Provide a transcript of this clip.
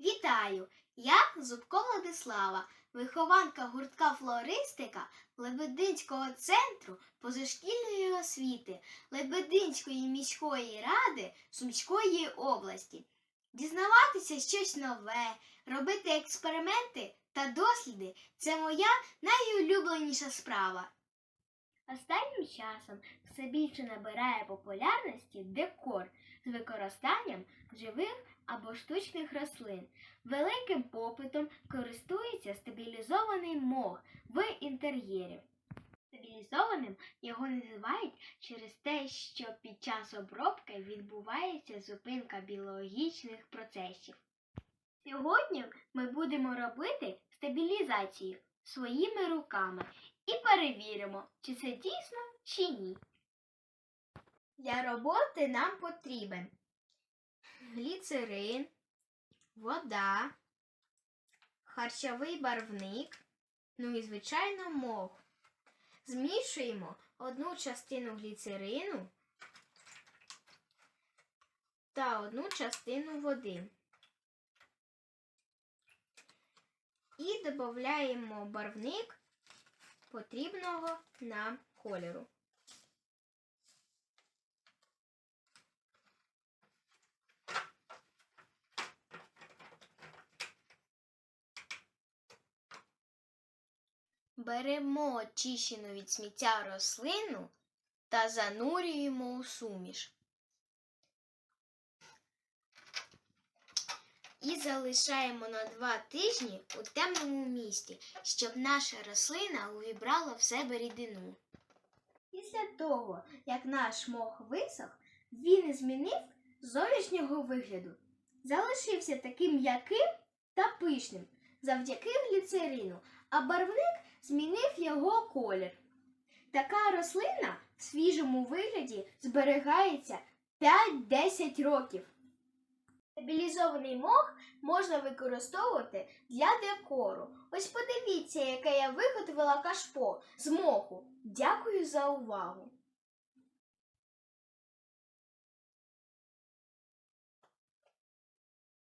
Вітаю! Я Зубко Владислава, вихованка гуртка флористика Лебединського центру позашкільної освіти Лебединської міської ради Сумської області. Дізнаватися щось нове, робити експерименти та досліди це моя найулюбленіша справа. Останнім часом все більше набирає популярності декор з використанням живих або штучних рослин. Великим попитом користується стабілізований мох в інтер'єрі. Стабілізованим його називають через те, що під час обробки відбувається зупинка біологічних процесів. Сьогодні ми будемо робити стабілізацію своїми руками і перевіримо, чи це дійсно чи ні. Для роботи нам потрібен гліцерин, вода, харчовий барвник, ну і, звичайно, мох. Змішуємо одну частину гліцерину та одну частину води. І додаємо барвник потрібного нам кольору. Беремо очищену від сміття рослину та занурюємо у суміш. І залишаємо на два тижні у темному місці, щоб наша рослина увібрала в себе рідину. Після того, як наш мох висох, він змінив зовнішнього вигляду. Залишився таким м'яким та пишним завдяки гліцерину, а барвник змінив його колір. Така рослина в свіжому вигляді зберігається 5-10 років. Стабілізований мох можна використовувати для декору. Ось подивіться, яке я виготовила кашпо з моху. Дякую за увагу!